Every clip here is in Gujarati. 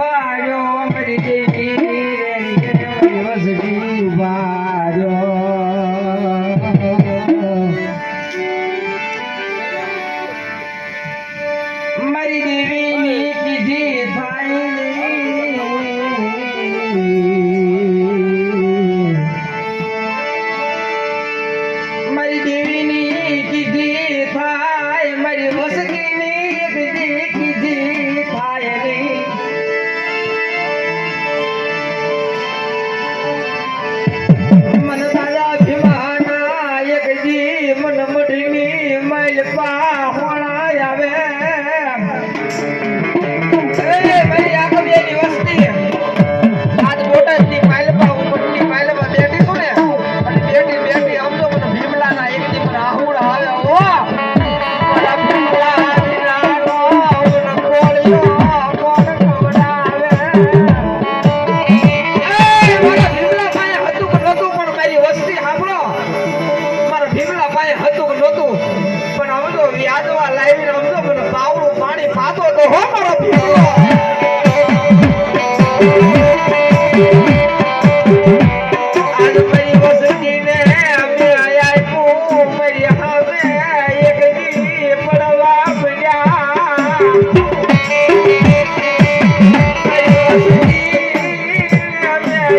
trabalho.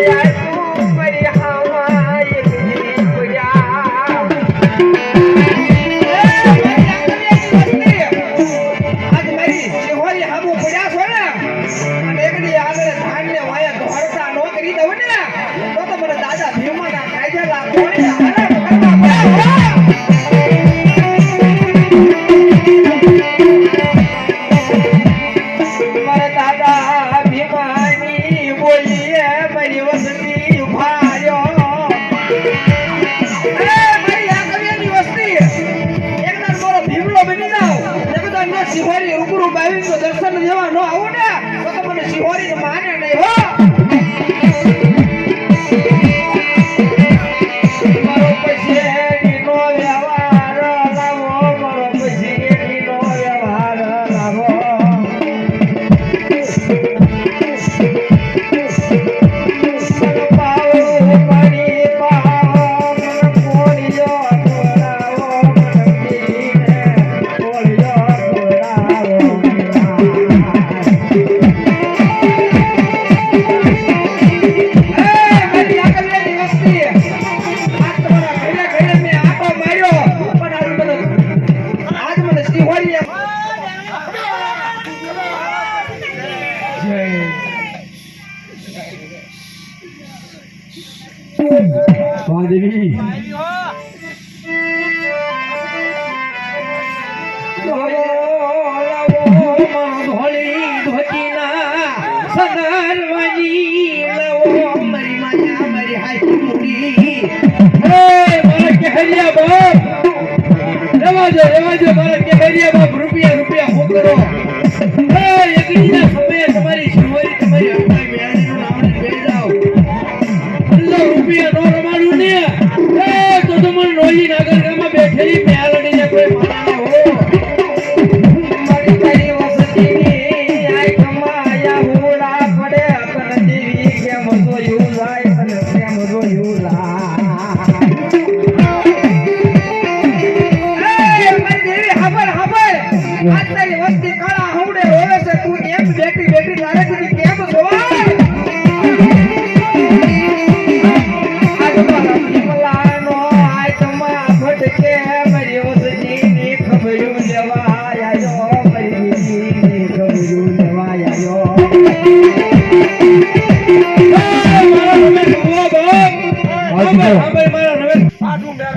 Yeah. મહાદેવી હરિયા બાપ. રવાજો રવાજો મારા કે હરિયા બાપ. ભાઈ મારા રમેશ પાછું મેર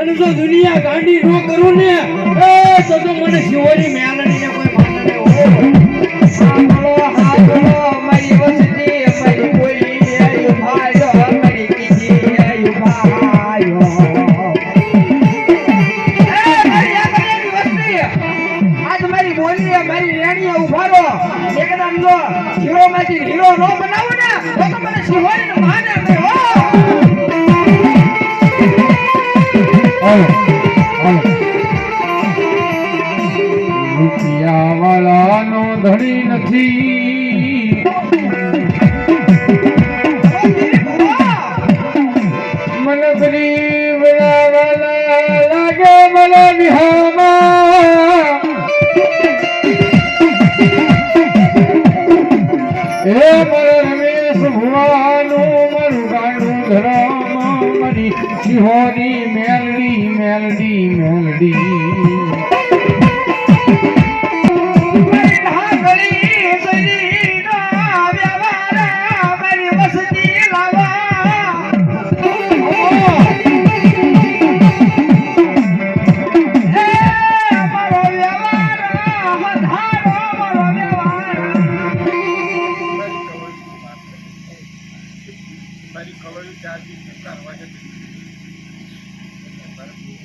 અને જો દુનિયા ગાંડી નો કરું ને એ તો મને શિવોની મેલ હીરો માંથી હીરો નો બનાવો ને તો તમને સિંહોરી સિંહોની મેલડી મેલડી મેલડી. મારી ચાર દિવસ કરવા જતી Parang